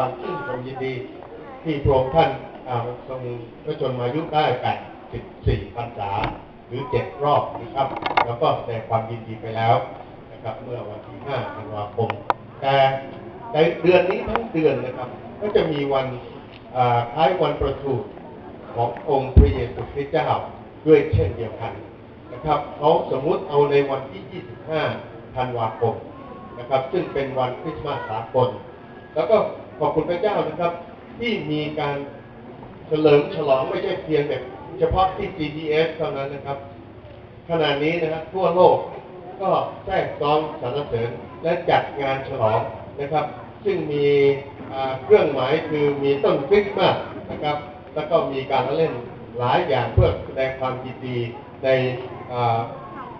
ความชื่นชมยินดี ที่พระองค์ท่านทรงพระชนมายุได้ 84พรรษาหรือ 7 รอบนะครับ แล้วก็แสดงความยินดีไปแล้วนะครับเมื่อวันที่ 5 ธันวาคม แต่ในเดือนนี้ทั้งเดือนนะครับ ก็จะมีวันคล้ายวันประสูติขององค์พระเยซูคริสต์เจ้าด้วยเช่นเดียวกันนะครับเขาสมมุติเอาในวันที่ 25 ธันวาคมนะครับ ซึ่งเป็นวันคริสต์มาสสากล แล้วก็ ขอบคุณพระเจ้านะครับ ที่มีการเฉลิมฉลองไม่ใช่เพียงแบบเฉพาะที่ GDS เท่านั้นนะครับ ขณะนี้นะครับทั่วโลกก็แทรกซ้อนสรรเสริญและจัดงานฉลองนะครับ ซึ่งมีเครื่องหมายคือมีต้นคริสต์มาสนะครับ แล้วก็มีการละเล่นหลายอย่างเพื่อแสดงความยินดีในอ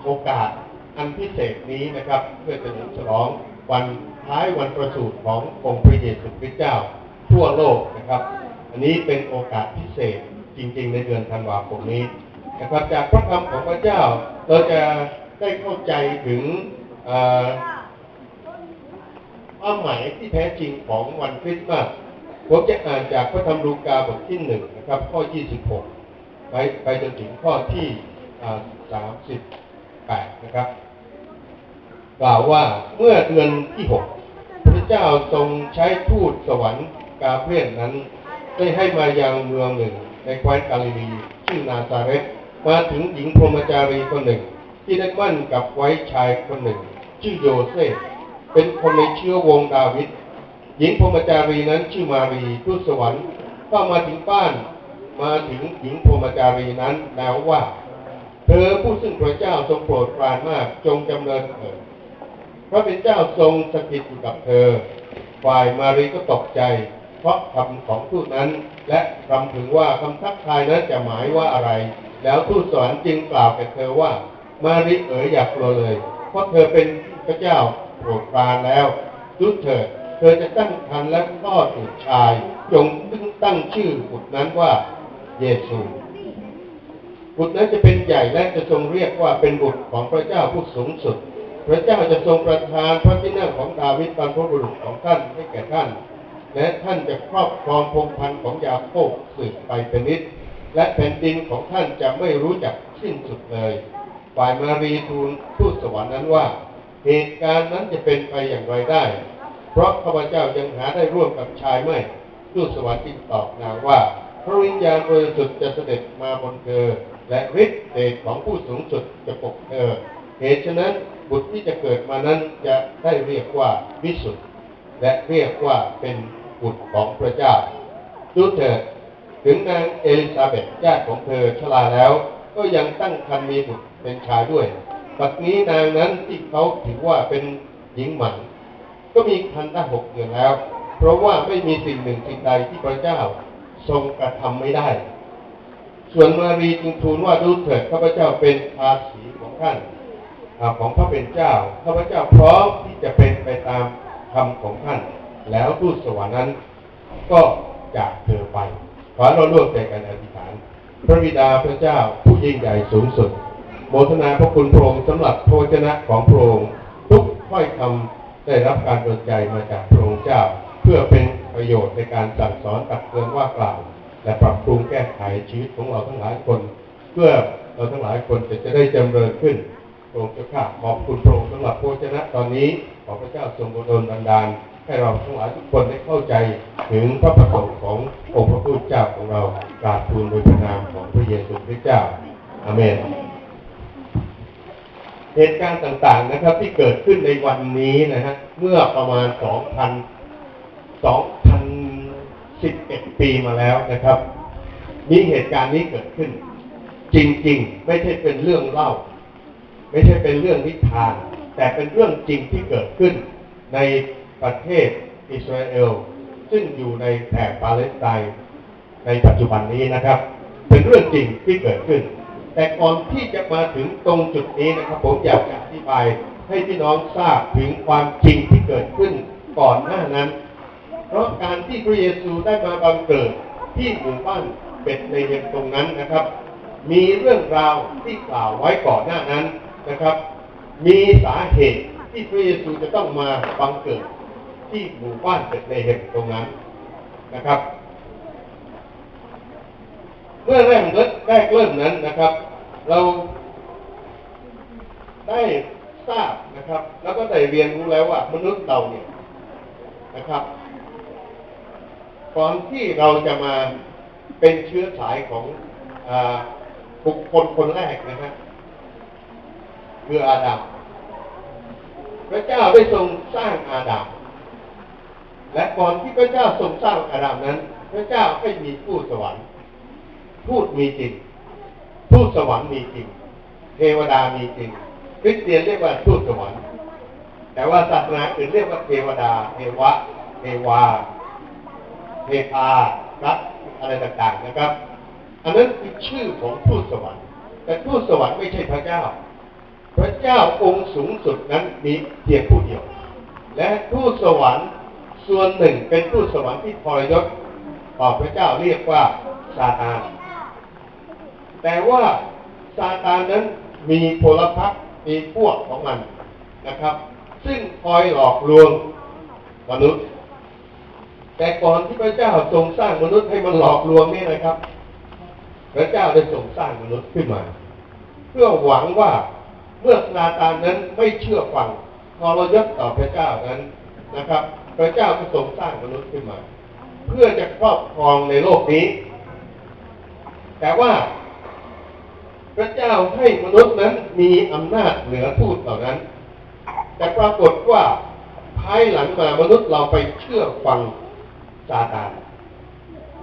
โอกาสอันพิเศษนี้นะครับ เพื่อเฉลิมฉลอง วันคล้ายวันประสูติขององค์พระเยซูคริสต์เจ้าทั่วโลกนะครับ อันนี้เป็นโอกาสพิเศษจริง ๆ ในเดือนธันวาคมนี้นะครับจากพระคำของพระเจ้าเราจะได้เข้าใจถึงความหมายที่แท้จริงของวันคริสต์มาสผมจะอ่านจากพระธรรมลูกาบทที่หนึ่งนะครับ ข้อ 26 ไปไปจนถึงข้อที่ 38 นะครับ กล่าวว่าเมื่อเดือนที่6พระเจ้าทรงใช้ทูตสวรรค์กาเบียนนั้น ได้ให้มายังเมืองหนึ่งในแคว้นกาลิลีชื่อนาซาเรตมาถึงหญิงพรหมจารีคนหนึ่ง ที่ได้มั่นกับไว้ชายคนหนึ่ง ชื่อโยเซฟเป็นคนในเชื้อวงดาวิดหญิงพรหมจารีนั้นชื่อมารีทูตสวรรค์เข้ามาถึงบ้านมาถึงหญิงพรหมจารีนั้นแล้วว่า เธอผู้ซึ่งพระเจ้าทรงโปรดปรานมากจงจำเริญเถิด พระเป็นเจ้าทรงสถิตอยู่กับเธอ ฝ่ายมารีก็ตกใจ เพราะคำของทูตนั้น และรำถึงว่าคำทักทายนั้นจะหมายว่าอะไร แล้วทูตสวรรค์จึงกล่าวแก่เธอว่า มารีเอ๋ยอย่ากลัวเลย เพราะเธอเป็นพระเจ้าโปรดปรานแล้วดูเถิดเธอจะตั้งครรภ์และคลอดบุตรชาย จงตั้งชื่อบุตรนั้นว่าเยซูบุตรนั้นจะเป็นใหญ่และจะทรงเรียกว่าเป็นบุตรของพระเจ้าผู้สูงสุด พระเจ้าจะทรงประทานพระที่นั่งของดาวิดบรรพบุรุษของท่านให้แก่ท่าน และท่านจะครอบครองพงพันธุ์ของยาโคบสืบไปเป็นนิด และแผ่นดินของท่านจะไม่รู้จักสิ้นสุดเลย ฝ่ายมารีทูลทูตสวรรค์นั้นว่า เหตุการณ์นั้นจะเป็นไปอย่างไรได้ เพราะข้าพเจ้ายังหาได้ร่วมกับชายไม่ทูตสวรรค์จึงตอบนางว่า พระวิญญาณบริสุทธิ์จะเสด็จมาบนเธอและฤทธิ์เดชของผู้สูงสุดจะปกเธอเหตุฉะนั้น บุตรที่จะเกิดมานั้นจะได้เรียกว่าวิสุทธ์และเรียกว่าเป็นบุตรของพระเจ้าดูเถิดถึงนางเอลิซาเบธญาติของเธอชราแล้ว ก็ยังตั้งครรภ์มีบุตรเป็นชายด้วยปัจนี้นางนั้นที่เขาถือว่าเป็นหญิงหมันก็มีคันได้หกเดือนแล้ว เพราะว่าไม่มีสิ่งหนึ่งสิ่งใดที่พระเจ้าทรงกระทำไม่ได้ ส่วนมารีจึงทูลว่าดูเถิดข้าพเจ้าเป็นภาษีของท่าน ของพระเป็นเจ้าข้าพเจ้าพร้อมที่จะเป็นไปตามคำของท่าน แล้วทูตสวรรค์นั้นก็จากเธอไป ขอเราร่วมใจกันอธิษฐาน พระบิดาพระเจ้าผู้ยิ่งใหญ่สูงสุดโมทนาพระคุณพระองค์สำหรับพระวจนะของพระองค์ทุกถ้อยคำได้รับการดลใจมาจากพระองค์เจ้า เพื่อเป็นประโยชน์ในการสั่งสอนตักเตือนว่ากล่าว และปรับปรุงแก้ไขชีวิตของเราทั้งหลายคน เพื่อเราทั้งหลายคนจะจะได้จำเริญขึ้น องค์เจ้าข้าขอบคุณพระองค์สำหรับพระวจนะตอนนี้ขอพระเจ้าทรงโปรดดลบันดาล ให้เราทั้งหลายทุกคนได้เข้าใจถึงพระประสงค์ขององค์พระผู้เจ้าของเรากราบทูลโดยพระนามของพระเยซูคริสต์เจ้าอาเมน เหตุการณ์ต่างๆนะครับที่เกิดขึ้นในวันนี้นะฮะเมื่อประมาณ 2,000 2,011 ปีมาแล้วนะครับ มีเหตุการณ์นี้เกิดขึ้น จริงๆ ไม่ใช่เป็นเรื่องเล่า ไม่ใช่เป็นเรื่องนิทาน แต่เป็นเรื่องจริงที่เกิดขึ้นในประเทศอิสราเอล ซึ่งอยู่ในแถบปาเลสไตน์ในปัจจุบันนี้นะครับ เป็นเรื่องจริงที่เกิดขึ้น แต่ก่อนที่จะมาถึงตรงจุดนี้นะครับ ผมอยากจะอธิบายให้พี่น้องทราบถึงความจริงที่เกิดขึ้นก่อนหน้านั้น เพราะการที่พระเยซูได้มาบังเกิดที่หมู่บ้านเบ็ดในเฮมตรงนั้นนะครับ มีเรื่องราวที่กล่าวไว้ก่อนหน้านั้น นะครับ มีสาเหตุที่พระเยซูจะต้องมาบังเกิดที่หมู่บ้านเบ็ดในเฮมตรงนั้นนะครับ เมื่อแรกเริ่มแรกเริ่มนั้นนะครับ เราได้ทราบนะครับ แล้วก็ได้เรียนรู้แล้วว่า มนุษย์เราเนี่ยนะครับก่อนที่เราจะมาเป็นเชื้อสายของอบุคคลคนแรกนะฮะ คืออาดัมพระเจ้าได้ทรงสร้างอาดัมและก่อนที่พระเจ้าทรงสร้างอาดัมนั้น พระเจ้าให้มีผู้สวรรค์พูดมีจริงทูตสวรรค์มีจริง เทวดามีจริงคริสเตียนเรียกว่าทูตสวรรค์ แต่ว่าศาสนาอื่นเรียกว่าเทวดา เทวะ เทวา เทพารักอะไรต่างๆนะครับ อันนั้นคือชื่อของทูตสวรรค์ แต่ทูตสวรรค์ไม่ใช่พระเจ้า พระเจ้าองค์สูงสุดนั้นมีเพียงผู้เดียว และทูตสวรรค์ส่วนหนึ่งเป็นทูตสวรรค์ที่ทรยศต่อพระเจ้าเรียกว่าซาตาน แต่ว่าซาตานนั้นมีพลพรรคมีพวกของมันนะครับ ซึ่งคอยหลอกลวงมนุษย์ แต่ก่อนที่พระเจ้าทรงสร้างมนุษย์ให้มันหลอกลวงนี่นะครับ พระเจ้าได้ทรงสร้างมนุษย์ขึ้นมา เพื่อหวังว่า เมื่อซาตานนั้นไม่เชื่อฟังทรยศต่อพระเจ้านั้นนะครับ พระเจ้าก็ทรงสร้างมนุษย์ขึ้นมา เพื่อจะครอบครองในโลกนี้ แต่ว่า พระเจ้าให้มนุษย์นั้นมีอำนาจเหนือทูตเหล่านั้น แต่ปรากฏว่าภายหลังมามนุษย์เราไปเชื่อฟังซาตาน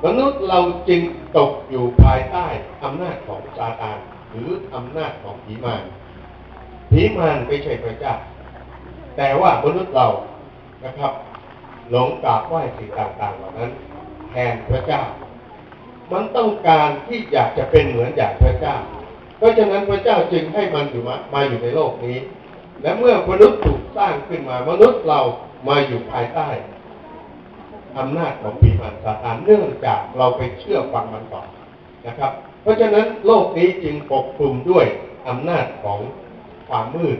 มนุษย์เราจึงตกอยู่ภายใต้อำนาจของซาตาน หรืออำนาจของผีมาร ผีมารไม่ใช่พระเจ้า แต่ว่ามนุษย์เรานะครับ หลงกราบไหว้สิ่งต่างๆเหล่านั้น แทนพระเจ้า มันต้องการที่อยากจะเป็นเหมือนอย่างพระเจ้า เพราะฉะนั้นพระเจ้าจึงให้มันอยู่มามาอยู่ในโลกนี้ และเมื่อมนุษย์ถูกสร้างขึ้นมามนุษย์เรามาอยู่ภายใต้อำนาจของผีมารซาตานเนื่องจากเราไปเชื่อฟังมันก่อนนะครับ เพราะฉะนั้นโลกนี้จึงปกคลุมด้วยอำนาจของ ความมืด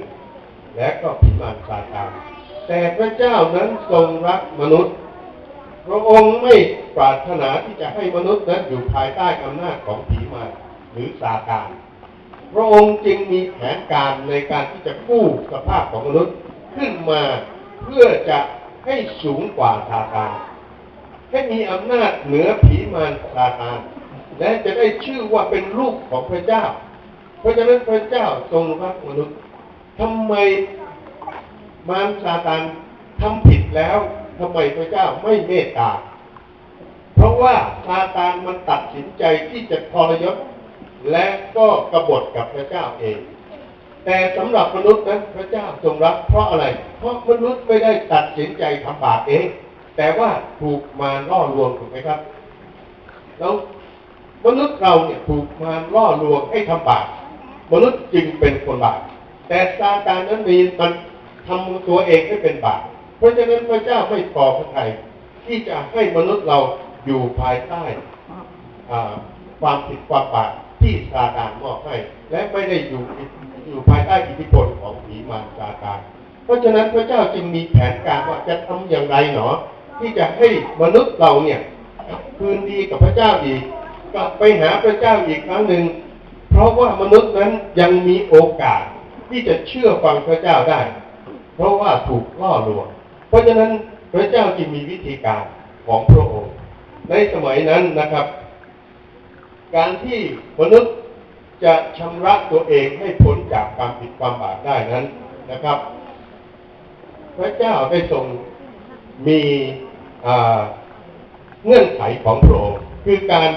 และก็ผีมารซาตานแต่พระเจ้านั้นทรงรักมนุษย์ พระองค์ไม่ปรารถนาที่จะให้มนุษย์นั้นอยู่ภายใต้อำนาจของผีมารหรือซาตานพระองค์จึงมีแผนการในการที่จะกู้สภาพของมนุษย์ขึ้นมาเพื่อจะให้สูงกว่าซาตานให้มีอำนาจเหนือผีมารซาตานและจะได้ชื่อว่าเป็นลูกของพระเจ้า ราะฉะนั้นพระเจ้าทรงรักมนุษย์ทำไมมารซาตานทำผิดแล้วทำไมพระเจ้าไม่เมตตา เพราะว่าซาตานมันตัดสินใจที่จะทรยศและก็กบฏกับพระเจ้าเอง แต่สำหรับมนุษย์นั้นพระเจ้าทรงรักเพราะอะไร เพราะมนุษย์ไม่ได้ตัดสินใจทำบาปเอง แต่ว่าถูกมารล่อลวงถูกไหมครับแล้วมนุษย์เราเนี่ยถูกมารล่อลวงให้ทำบาป มนุษย์จึงเป็นคนบาปแต่ซาตานนั้นมีมันทำตัวเองให้เป็นบาปเพราะฉะนั้นพระเจ้าไม่พอพระทัยที่จะให้มนุษย์เราอยู่ภายใต้ความผิดความบาปที่ซาตานมอบให้ และไม่ได้อยู่อยู่ภายใต้อิทธิพลของผีมารซาตานเพราะฉะนั้นพระเจ้าจึงมีแผนการว่าจะทำอย่างไรหนอ ที่จะให้มนุษย์เราเนี่ยคืนดีกับพระเจ้าอีกกลับไปหาพระเจ้าอีกครั้งหนึ่ง เพราะว่ามนุษย์นั้นยังมีโอกาสที่จะเชื่อฟังพระเจ้าได้ เพราะว่าถูกล่อลวง เพราะฉะนั้นพระเจ้าจึงมีวิธีการของพระองค์ ในสมัยนั้นนะครับ การที่มนุษย์จะชำระตัวเองให้พ้นจากความผิดความบาปได้นั้นนะครับ พระเจ้าได้ทรงมีเงื่อนไขของพระองค์คือการ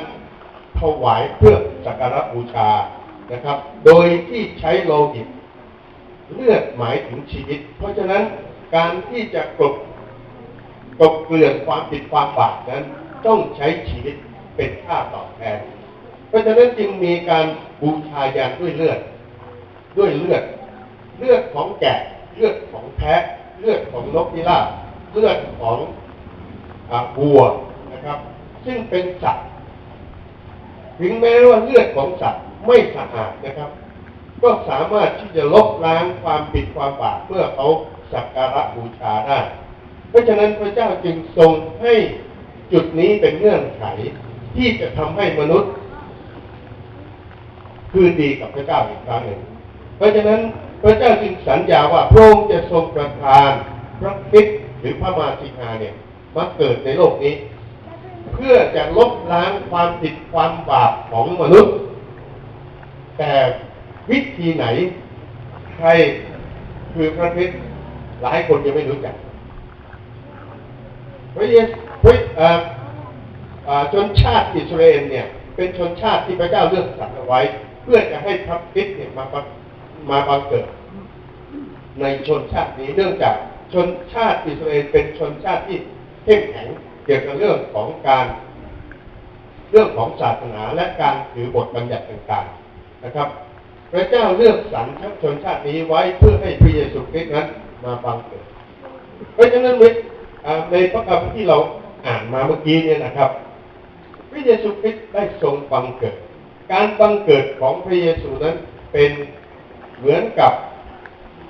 ถวายเพื่อสักการะบูชานะครับ โดยที่ใช้โลหิตเลือดหมายถึงชีวิต เพราะฉะนั้นการที่จะกลบกลบเกลื่อนความผิดความบาปนั้น ต้องใช้ชีวิตเป็นค่าตอบแทน เพราะฉะนั้นจึงมีการบูชายันด้วยเลือด ด้วยเลือด เลือดของแกะ เลือดของแพะ เลือดของนกพิราบเลือดของอวัวนะครับ ซึ่งเป็นสัตว์ ถึงแม้ว่าเลือดของสัตว์ไม่สะอาดนะครับ ก็สามารถที่จะลบล้างความผิดความบาปเพื่อเขาสักการะบูชาได้ เพราะฉะนั้นพระเจ้าจึงทรงให้จุดนี้เป็นเงื่อนไขที่จะทำให้มนุษย์ คืนดีกับพระเจ้าอีกครั้งหนึ่ง เพราะฉะนั้นพระเจ้าจึงสัญญาว่าพระองค์จะทรงประทานพระคริสต์หรือพระมาสิกาเนี่ยมาเกิดในโลกนี้ เพื่อจะลบล้างความผิดความบาปของมนุษย์ แต่วิธีไหนใครคือพระคริสต์หลายคนยังไม่รู้จักพระเยซูพระเอ่อเอ่อชนชาติอิสราเอลเนี่ย เป็นชนชาติที่พระเจ้าเลือกสรรเอาไว้ เพื่อจะให้พระคริสต์เนี่ยมามาบังเกิด ในชนชาตินี้เนื่องจากชนชาติอิสราเอลเป็นชนชาติที่เข้มแข็ง เกี่ยวกับเรื่องของการเรื่องของศาสนาและการถือบทบัญญัติต่างๆนะครับ พระเจ้าเลือกสรรชนชาตินี้ไว้เพื่อให้พระเยซูคริสต์นั้นมาบังเกิดเพราะฉะนั้นเว้ยอ่าในพระคัมภีร์ที่เราอ่านมาเมื่อกี้เนี่ยนะครับ พระเยซูคริสต์ได้ทรงบังเกิด การบังเกิดของพระเยซูนั้นเป็นเหมือนกับ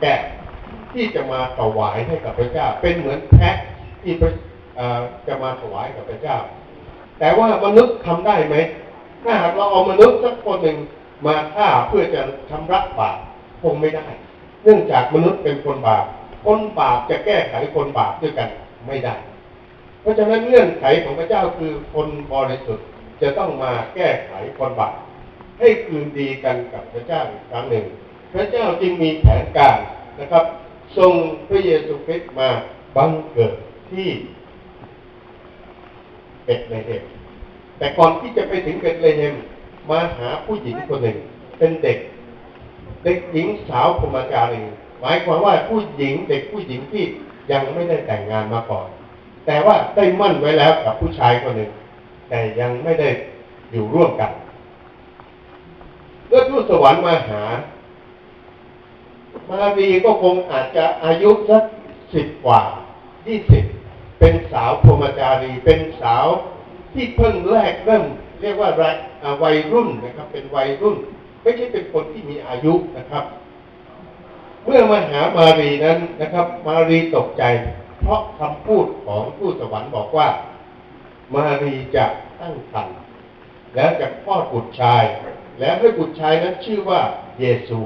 แกะที่จะมาถวายให้กับพระเจ้า เป็นเหมือนแพะที่พระ จะมาถวายกับพระเจ้า แต่ว่ามนุษย์ทำได้ไหม ถ้าหากเราเอามนุษย์สักคนหนึ่งมาฆ่าเพื่อจะชำระบาปคงไม่ได้ เนื่องจากมนุษย์เป็นคนบาป คนบาปจะแก้ไขคนบาปด้วยกันไม่ได้ เพราะฉะนั้นเงื่อนไขของพระเจ้าคือคนบริสุทธิ์จะต้องมาแก้ไขคนบาปให้คืนดีกันกับพระเจ้าอีกครั้งหนึ่ง พระเจ้าจึงมีแผนการนะครับทรงพระเยซูคริสต์มาบังเกิดที่ เบ็ดเลเฮมแต่ก่อนที่จะไปถึงเบ็ดเลเฮมมาหาผู้หญิงคนหนึ่ง เป็นเด็ก เด็กหญิงสาวพรมจารีหมายความว่าผู้หญิงเด็กผู้หญิงที่ยังไม่ได้แต่งงานมาก่อน แต่ว่าได้มั่นไว้แล้วกับผู้ชายคนหนึ่ง แต่ยังไม่ได้อยู่ร่วมกันเมื่อทูตสวรรค์มาหา มารีก็คงอาจจะอายุสักสิบกว่ายี่สิบ เป็นสาวพรหมจารี เป็นสาวที่เพิ่งแรกเริ่ม เรียกว่าวัยอ่าวัยรุ่นนะครับ เป็นวัยรุ่น ไม่ใช่เป็นคนที่มีอายุนะครับ เมื่อมาหามารีนั้นนะครับ มารีตกใจ เพราะคำพูดของผู้สวรรค์บอกว่า มารีจะตั้งครรภ์แล้วจะคลอดบุตรชาย แล้วให้บุตรชายนั้นชื่อว่าเยซู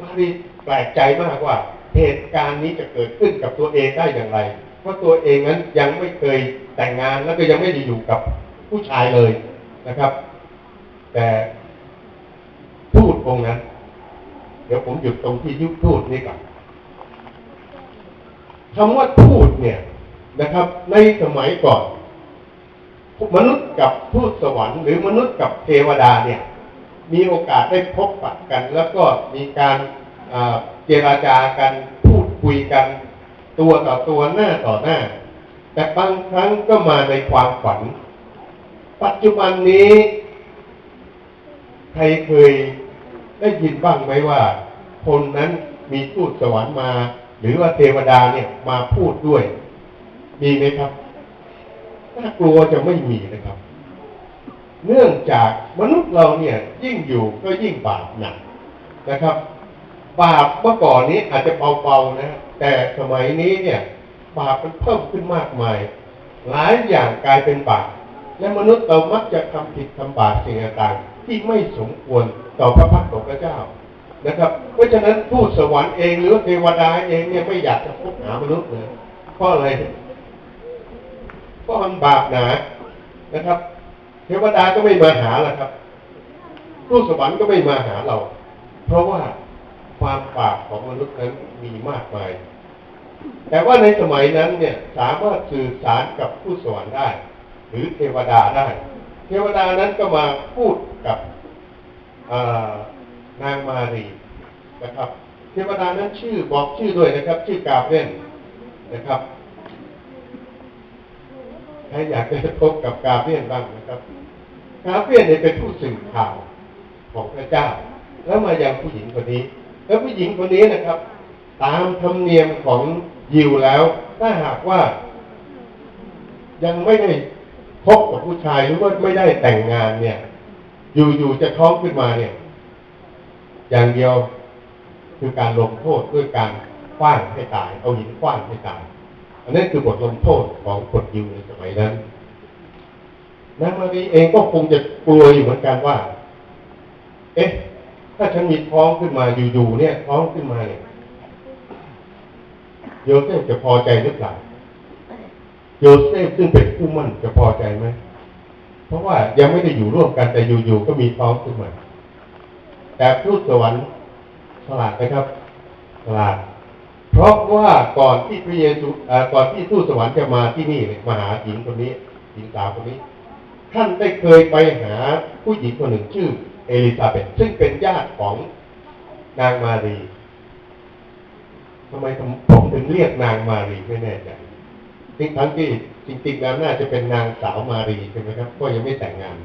มารีแปลกใจมากว่า เหตุการณ์นี้จะเกิดขึ้นกับตัวเองได้อย่างไร เพราะตัวเองนั้นยังไม่เคยแต่งงานแล้วก็ยังไม่ได้อยู่กับผู้ชายเลยนะครับ แต่ทูตองนั้น เดี๋ยวผมหยุดตรงที่ยุคทูตนี่ก่อนคำว่าทูตเนี่ยนะครับ ในสมัยก่อน มนุษย์กับทูตสวรรค์หรือมนุษย์กับเทวดาเนี่ย มีโอกาสได้พบปะกัน แล้วก็มีการเจราจากันพูดคุยกัน ตัวต่อตัวหน้าต่อหน้า แต่บางครั้งก็มาในความฝัน ปัจจุบันนี้ ใครเคยได้ยินบ้างไหมว่า คนนั้นมีทูตสวรรค์มา หรือว่าเทวดาเนี่ยมาพูดด้วย มีไหมครับน่ากลัวจะไม่มีนะครับ เนื่องจากมนุษย์เราเนี่ย ยิ่งอยู่ก็ยิ่งบาปหนักนะครับ บาปเมื่อก่อนนี้อาจจะเบาๆนะ แต่สมัยนี้เนี่ย บาปมันเพิ่มขึ้นมากมาย หลายอย่างกลายเป็นบาปและมนุษย์เรามักจะทำผิดทำบาปสิ่งต่างๆที่ไม่สมควรต่อพระพักตร์ของพระเจ้านะครับ เพราะฉะนั้นทูตสวรรค์เองหรือเทวดาเองเนี่ยไม่อยากจะพบหามนุษย์เลยเพราะอะไรเพราะมันบาปหนานะครับ เทวดาก็ไม่มาหาล่ะครับทูตสวรรค์ก็ไม่มาหาเรา เพราะว่า ความบาปของมนุษย์นั้นมีมากมาย แต่ว่าในสมัยนั้นเนี่ยสามารถสื่อสารกับผู้สวรรค์ได้ หรือเทวดาได้ เทวดานั้นก็มาพูดกับนางมารีนะครับ เทวดานั้นชื่อบอกชื่อด้วยนะครับ ชื่อกาเบรียนนะครับใครอยากจะพบกับกาเบียนบ้างนะครับ กาเบียนเนี่ยเป็นผู้สื่อข่าวของพระเจ้า แล้วมายังผู้หญิงคนนี้ แล้วผู้หญิงคนนี้นะครับ ตามธรรมเนียมของยิวแล้ว ถ้าหากว่า ยังไม่ได้พบกับผู้ชายหรือว่าไม่ได้แต่งงานเนี่ย อยู่ๆจะท้องขึ้นมาเนี่ย อย่างเดียวคือการลงโทษด้วยการคว้างให้ตาย เอาหินคว้างให้ตาย อันนั้นคือบทลงโทษของคนยิวในสมัยนั้นนางมารีเองก็คงจะกลัวอยู่เหมือนกันว่า เอ๊ะ ถ้าฉันมีท้องขึ้นมาอยู่ๆเนี่ย ท้องขึ้นมาเนี่ยโยเซฟจะพอใจหรือเปล่าโยเซฟซึ่งเป็นผู้มั่นจะพอใจไหมเพราะว่ายังไม่ได้อยู่ร่วมกันแต่อยู่ๆก็มีท้องขึ้นมาแต่ทูตสวรรค์ฉลาดไหมครับฉลาดเพราะว่าก่อนที่พระเยซูเอ่อก่อนที่ทูตสวรรค์จะมาที่นี่เนี่ยมาหาหญิงคนนี้หญิงสาวคนนี้ ท่านได้เคยไปหาผู้หญิงคนหนึ่งชื่อ เอลิซาเบธซึ่งเป็นญาติของนางมารีทำไมผมถึงเรียกนางมารีไม่แน่ใจทั้งทั้งที่จริงๆแล้วน่าจะเป็นนางสาวมารีใช่ไหมครับ ก็ยังไม่แต่งงาน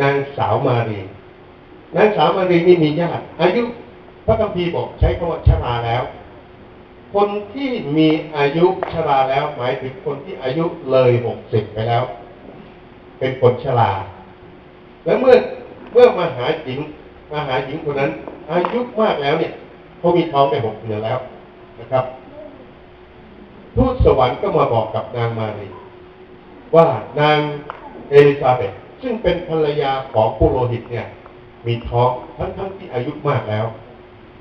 นางสาวมารี นางสาวมารีนี่มีญาติ อายุพระคัมภีร์บอกใช้คำว่าชราแล้ว คนที่มีอายุชราแล้ว หมายถึงคนที่อายุเลยหกสิบไปแล้ว เป็นคนชรา แล้วเมื่อ มื่อมาหาหญิงมาหาหญิงคนนั้น อายุมากแล้วเนี่ยเขามีท้องได้หกเดือนแล้วนะครับ ทูตสวรรค์ก็มาบอกกับนางมารีว่านางเอลิซาเบธซึ่งเป็นภรรยาของปุโรหิตเนี่ย มีท้องทั้งทั้งที่อายุมากแล้ว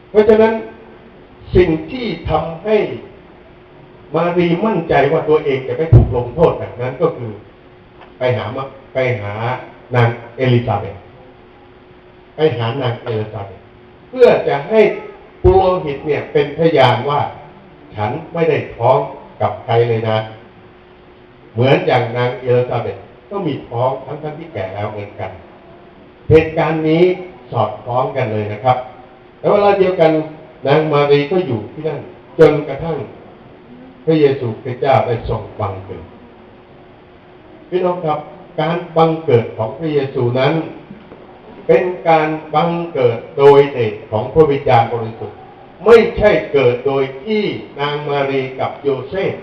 เพราะฉะนั้นสิ่งที่ทำให้มารีมั่นใจว่าตัวเองจะไม่ถูกลงโทษแบบนั้นก็คือ ไปหามาไปหานางเอลิซาเบธ ไปหานางเอลซาเบธเพื่อจะให้ปุโรหิตเนี่ยเป็นพยานว่า ฉันไม่ได้ท้องกับใครเลยนะ เหมือนอย่างนางเอลซาเบธก็มีท้องทั้งทั้งที่แก่แล้วเหมือนกัน เหตุการณ์นี้สอดคล้องกันเลยนะครับแล้วเวลาเดียวกันนางมารีก็อยู่ที่นั่น จนกระทั่ง พระเยซูคริสต์เจ้าได้ทรงบังเกิดพี่น้องครับการบังเกิดของพระเยซูนั้น เป็นการบังเกิดโดยเดชของพระวิญญาณบริสุทธิ์ ไม่ใช่เกิดโดยที่นางมารีกับโยเซฟ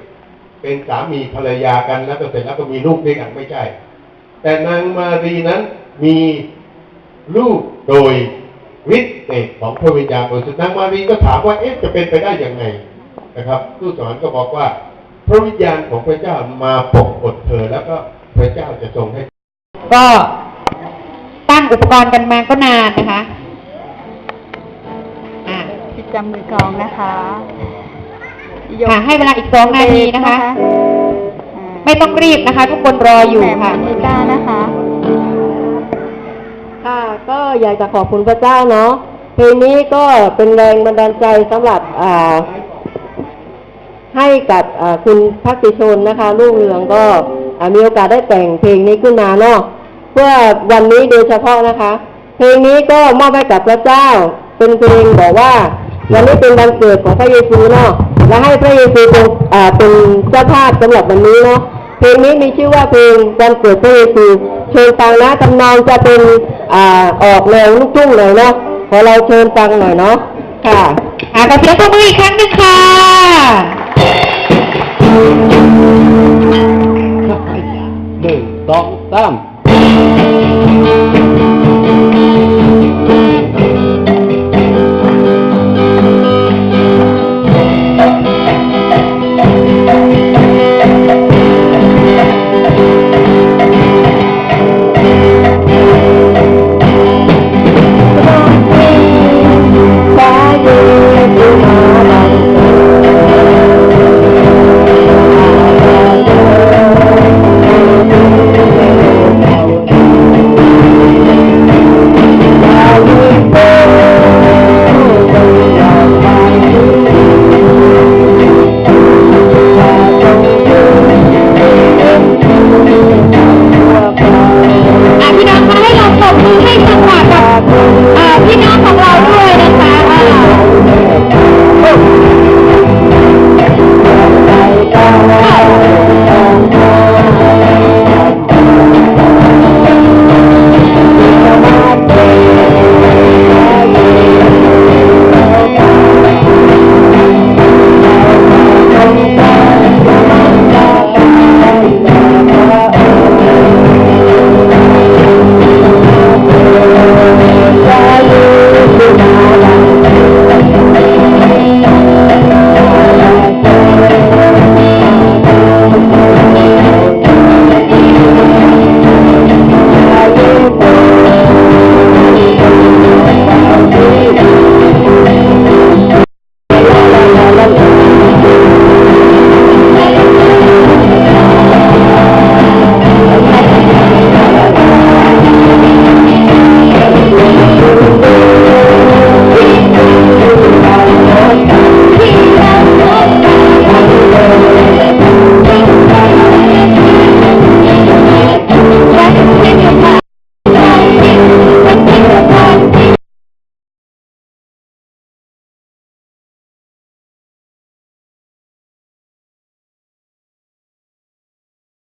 เป็นสามีภรรยากันแล้วก็เสร็จแล้วก็มีลูกด้วยกันไม่ใช่ แต่นางมารีนั้นมีลูกโดยฤทธิ์เดชของพระวิญญาณบริสุทธิ์นางมารีก็ถามว่าเอ๊ะจะเป็นไปได้อยังไงนะครับทูตสวรรค์ก็บอกว่า พระวิญญาณของพระเจ้ามาปกกดเธอแล้วก็พระเจ้าจะทรงให้ ก็ ตั้งอุปกรณ์กันมาก็นานนะคะอะประจำมือกลองนะคะค่ะให้เวลาอีกสองนาทีนะคะอ่าไม่ต้องรีบนะคะ ทุกคนรออยู่แหม่ค่ะมนิต้านะคะค่ะก็อยากจะขอบคุณพระเจ้าเนาะเพลงนี้ก็เป็นแรงบันดาลใจสำหรับอ่าให้กับอ่าคุณพักติชนนะคะลูกเรืองก็อ่ามีโอกาสได้แต่งเพลงนี้ขึ้นมาเนาะ เพื่อวันนี้โดยเฉพาะนะคะ เพลงนี้ก็มอบให้กับพระเจ้า เป็นเพลงบอกว่า วันนี้เป็นวันเกิดของพระเยซูเนาะและให้พระเยซูเป็นอ่าเป็นเจ้าภาพสำหรับวันนี้เนาะเพลงนี้มีชื่อว่าเพลงวันเกิดพระเยซูเชิญฟังนะทำนองจะเป็นอ่าออกแนวลูกทุ่งหน่อยเนาะขอเราเชิญฟังหน่อยเนาะค่ะอะขอเสียงปรบมืออีกครั้งหนึ่งค่ะหนึ่งสองสาม Thank you.